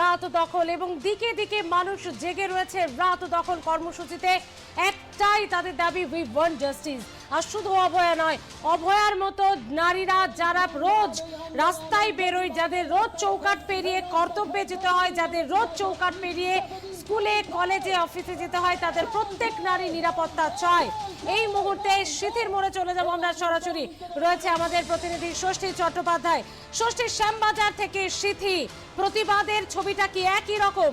রাত দখল এবং দিকে দিকে মানুষ জেগে রয়েছে। রাত দখল কর্মসূচিতে একটাই তাদের দাবি উই ওয়ান জাস্টিস আর শুধু অভয়া নয়, অভয়ার মতো নারীরা যারা রোজ রাস্তায় বেরোয়, যাদের রোজ চৌকাট পেরিয়ে কর্তব্যে যেতে হয়, যাদের রোজ চৌকাট পেরিয়ে স্কুলে কলেজে অফিসে যেতে হয় তাদের প্রত্যেক নারী নিরাপত্তা চায় এই মুহূর্তে শীতের মোড়ে চলে যাব আমরা সরাসরি। রয়েছে আমাদের প্রতিনিধি ষষ্ঠী চট্টোপাধ্যায়। ষষ্ঠী শ্যামবাজার থেকে সিথি প্রতিবাদের ছবিটা কি একই রকম?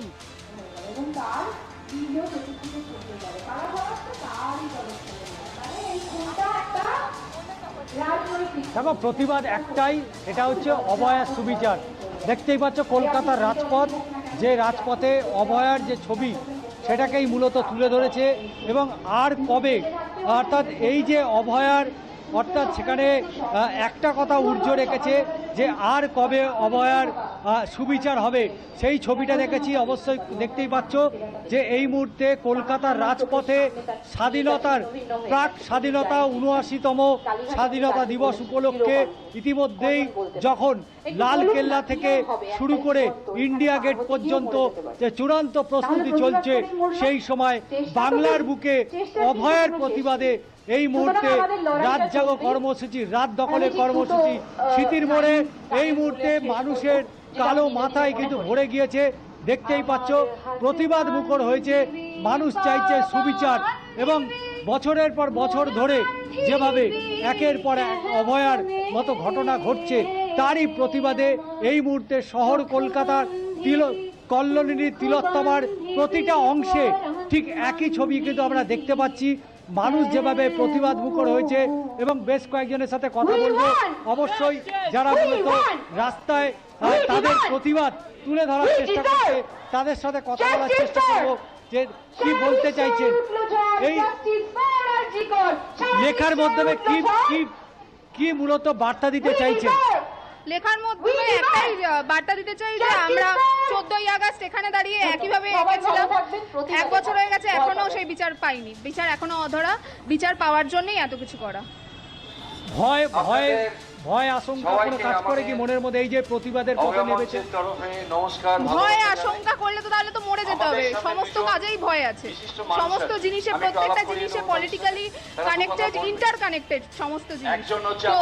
মানে দেখো প্রতিবাদ একটাই এটা হচ্ছে অভয়ার সুবিচার। দেখতেই পাচ্ছ কলকাতার রাজপথ যে রাজপথে অভয়ার যে ছবি, সেটাকেই মূলত তুলে ধরেছে এবং আর কবে? অর্থাৎ এই যে অভয়ার, অর্থাৎ সেখানে একটা কথা উর্জ রেখেছে যে আর কবে অভয়ার আহ, সুবিচার হবে সেই ছবিটা দেখেছি অবশ্যই দেখতেই পাচ্ছ যে এই মুহূর্তে কলকাতার রাজপথে স্বাধীনতার প্রাক স্বাধীনতা উনআশিতম স্বাধীনতা দিবস উপলক্ষে ইতিমধ্যেই যখন লাল কেল্লা থেকে শুরু করে ইন্ডিয়া গেট পর্যন্ত যে চূড়ান্ত প্রস্তুতি চলছে সেই সময় বাংলার বুকে অভয়ের প্রতিবাদে এই মুহূর্তে রাত জাগো কর্মসূচি রাত দখলের কর্মসূচি স্মৃতির মোড়ে এই মুহূর্তে মানুষের কালো মাথায় কিন্তু ভরে গিয়েছে। দেখতেই পাচ্ছ, প্রতিবাদ মুখর হয়েছে। মানুষ চাইছে সুবিচার এবং বছরের পর বছর ধরে যেভাবে একের পর এক অভয়ার মতো ঘটনা ঘটছে, তারই প্রতিবাদে এই মুহূর্তে শহর কলকাতার তিল কল্লোলিনীর তিলোত্তমার প্রতিটা অংশে ঠিক একই ছবি কিন্তু আমরা দেখতে পাচ্ছি। মানুষ যেভাবে প্রতিবাদ মুখর হয়েছে এবং বেশ কয়েকজনের সাথে কথা বলব অবশ্যই যারা মূলত রাস্তায় তাদের প্রতিবাদ তুলে ধরার চেষ্টা করছে তাদের সাথে কথা বলার চেষ্টা করব যে কি বলতে চাইছেন এই লেখার মাধ্যমে কি কি কি মূলত বার্তা দিতে চাইছেন লেখার মধ্যে একটাই বার্তা দিতে চাই যে আমরা চোদ্দই আগস্ট এখানে দাঁড়িয়ে একইভাবে এঁকেছিলাম। এক বছর হয়ে গেছে এখনও সেই বিচার পাইনি। বিচার এখনও অধরা। বিচার পাওয়ার জন্যই এত কিছু করা। ভয় ভয়। ভয় আশঙ্কা কোনো কাজ করে কি মনের মধ্যে এই যে প্রতিবাদের পথে নেমেছে? নমস্কার ভয় আশঙ্কা করলে তো তাহলে তো মরে যেতে হবে। সমস্ত কাজেই ভয় আছে। সমস্ত জিনিসে প্রত্যেকটা জিনিসে পলিটিক্যালি কানেক্টেড কথা ইন্টার কানেক্টেড সমস্ত জিনিস। তো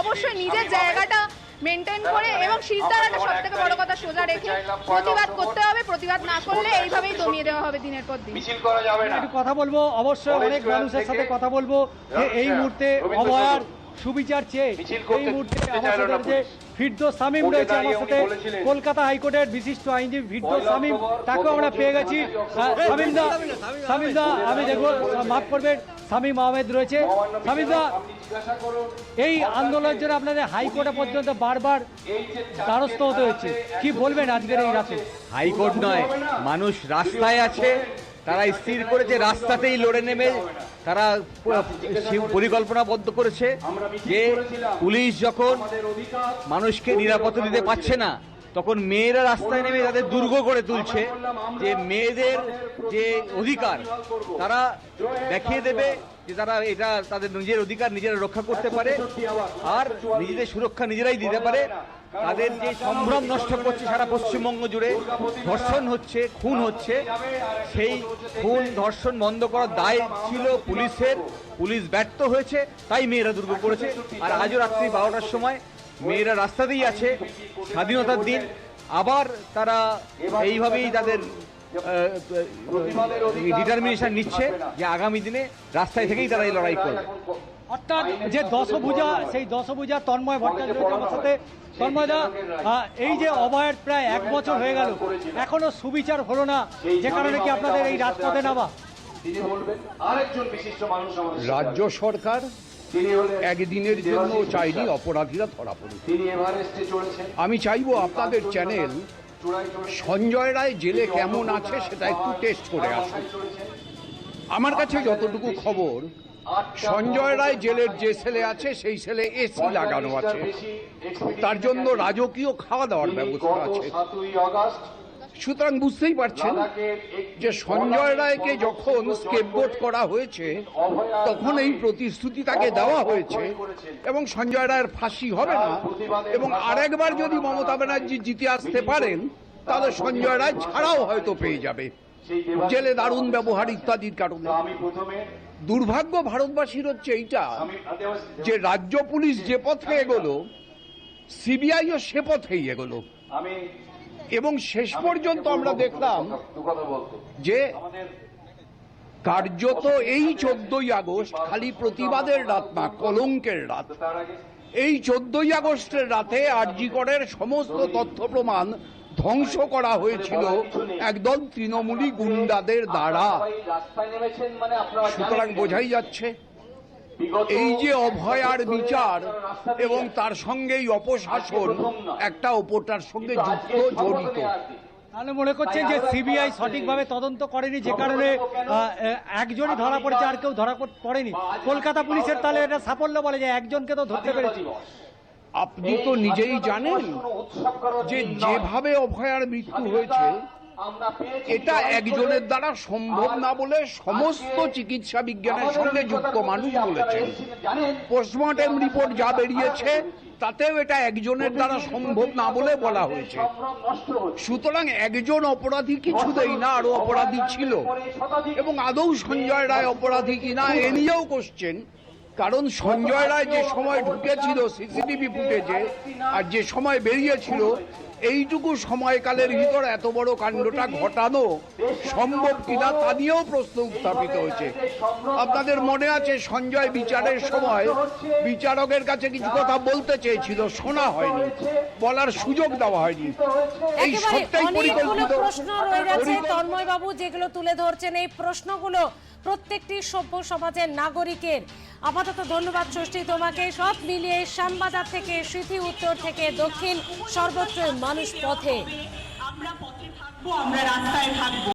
অবশ্যই নিজের জায়গাটা মেনটেন করে মানে এবং আমরা সব থেকে বড় কথা সোজা রেখে প্রতিবাদ করতে হবে প্রতিবাদ না করলে এইভাবেই দমিয়ে দেওয়া হবে দিনের পর দিন। মিছিল করা যাবে না। একটু কথা বলব। অবশ্যই অনেক মানুষের সাথে কথা বলব। যে এই মুহূর্তে সদন। সুবিচার চেয়ে মিছিল করতে এই মুহূর্তে আমার সাথে যে। ফিরদোস সামিম কোর্টে রয়েছে আমার সাথে কলকাতা হাইকোর্টের বিশিষ্ট আইনজীবী ফিরদোস সামিম তাকেও আমরা পেয়ে গেছি। হ্যাঁ, সামিম দা সামিম দা আমি দেখব মাফ করবেন সামিম আহমেদ রয়েছে। নবান্ন সামিম দা আপনি জিজ্ঞাসা করুন। এই আন্দোলনের জন্য আপনাদের হাইকোর্টে পর্যন্ত বারবার দ্বারস্থ হতে হচ্ছে কি বলবেন আজকের এই রাতে? হাইকোর্ট নয় মানুষ রাস্তায় আছে তারা স্থির করেছে রাস্তাতেই লড়ে নেমে তারা পরিকল্পনাবদ্ধ করেছে যে পুলিশ যখন মানুষকে নিরাপত্তা দিতে পারছে না তখন মেয়েরা রাস্তায় নেমে তাদের দুর্গ করে তুলছে। যে মেয়েদের যে অধিকার তারা দেখিয়ে দেবে যে তারা এটা তাদের নিজের অধিকার নিজেরা রক্ষা করতে পারে আর নিজেদের সুরক্ষা নিজেরাই দিতে পারে। তাদের যে সম্ভ্রম নষ্ট করছে সারা পশ্চিমবঙ্গ জুড়ে ধর্ষণ হচ্ছে খুন হচ্ছে সেই খুন ধর্ষণ বন্ধ করার দায় ছিল পুলিশের। পুলিশ ব্যর্থ হয়েছে তাই মেয়েরা দুর্গ করেছে। আর আজও রাত্রি বারোটার সময় মেয়েরা রাস্তাতেই আছে। স্বাধীনতার দিন। আবার তারা এইভাবেই তাদের ডিটারমিনেশন নিচ্ছে যে আগামী দিনে রাস্তায় থেকেই তারা এই লড়াই করবে। অর্থাৎ যে দশভূজা সেই দশভূজা তন্ময় ভট্টাচার্য আমার সাথে তন্ময় দা আহ, এই যে অভয়ের প্রায় এক বছর হয়ে গেল এখনও সুবিচার হলো না যে কারণে কি আপনাদের এই রাজপথে নামা? তিনি বলবেন আরেকজন বিশিষ্ট মানুষ আমাদের সাথে রাজ্য সরকার একদিনের জন্য চাইনি অপরাধীরা ধরা পড়ুক। আমি চাইব আপনাদের চ্যানেল সঞ্জয় রায় জেলে কেমন আছে সেটা একটু টেস্ট করে আসুন। আমার কাছে যতটুকু খবর সঞ্জয় রায় জেলের যে ছেলে আছে সেই ছেলে এসি লাগানো আছে। তার জন্য রাজকীয় খাওয়া দাওয়ার ব্যবস্থা আছে। সুতরাং বুঝতেই পারছেন যে সঞ্জয় রায়কে যখন স্কেপবোট করা হয়েছে তখন এই প্রতিশ্রুতি তাকে দেওয়া হয়েছে এবং সঞ্জয় রায়ের ফাঁসি হবে না। এবং আরেকবার যদি মমতা ব্যানার্জি জিতে আসতে পারেন তাহলে সঞ্জয় রায় ছাড়াও হয়তো পেয়ে যাবে। জেলে দারুণ ব্যবহার ইত্যাদির কারণে। দুর্ভাগ্য ভারতবাসীর হচ্ছে এইটা যে রাজ্য পুলিশ যে পথে এগোলো সিবিআইও সে পথেই এগোলো। আমি এবং শেষ পর্যন্ত আমরা দেখলাম যে কার্যত এই চোদ্দই আগস্ট খালি প্রতিবাদের রাত না, কলঙ্কের রাত। এই চোদ্দই আগস্টের রাতে আরজিকরের সমস্ত তথ্য প্রমাণ ধ্বংস করা হয়েছিল একদল তৃণমূলী গুন্ডাদের দ্বারা। সুতরাং বোঝাই যাচ্ছে এই যে অভয়ার বিচার এবং তার সঙ্গেই অপশাসন একটা ওপরটার সঙ্গে যুক্ত জড়িত। তাহলে মনে করছেন যে সিবিআই সঠিকভাবে তদন্ত করেনি যে কারণে একজনই ধরা পড়েছে আর কেউ ধরা পড়েনি। কলকাতা পুলিশের তাহলে এটা সাফল্য বলে যে একজনকে তো ধরতে পেরেছি। আপনি তো নিজেই জানেন যে যেভাবে অভয়ার মৃত্যু হয়েছে এটা একজনের দ্বারা সম্ভব না বলে সমস্ত চিকিৎসা বিজ্ঞানের সঙ্গে যুক্ত মানুষ বলেছেন। পোস্টমর্টেম রিপোর্ট যা বেরিয়েছে তাতেও এটা একজনের দ্বারা সম্ভব না বলে বলা হয়েছে। সুতরাং একজন অপরাধী কিছুতেই না আরও অপরাধী ছিল। এবং আদৌ সঞ্জয় রায় অপরাধী কিনা এ নিয়েও কোশ্চেন কারণ সঞ্জয় রায় যে সময় ঢুকেছিল সিসিটিভি ফুটেজে আর যে সময় বেরিয়েছিল এইটুকু সময়কালের ভিতর এত বড় কাণ্ডটা ঘটানো সম্ভব কিনা তা নিয়েও প্রশ্ন উত্থাপিত হয়েছে। আপনাদের মনে আছে সঞ্জয় বিচারের সময় বিচারকের কাছে কিছু কথা বলতে চেয়েছিল শোনা হয়নি বলার সুযোগ দেওয়া হয়নি। এই সবটাই পরিকল্পিত প্রশ্ন রয়ে গেছে তন্ময় বাবু যেগুলো তুলে ধরছেন এই প্রশ্নগুলো প্রত্যেকটি সভ্য সমাজের নাগরিকের। আপাতত ধন্যবাদ, ষষ্ঠী তোমাকে। সব মিলিয়ে শ্যামবাজার থেকে স্মৃতি উত্তর থেকে দক্ষিণ সর্বত্র মানুষ পথে। আমরা পথে থাকব, আমরা রাস্তায় থাকব।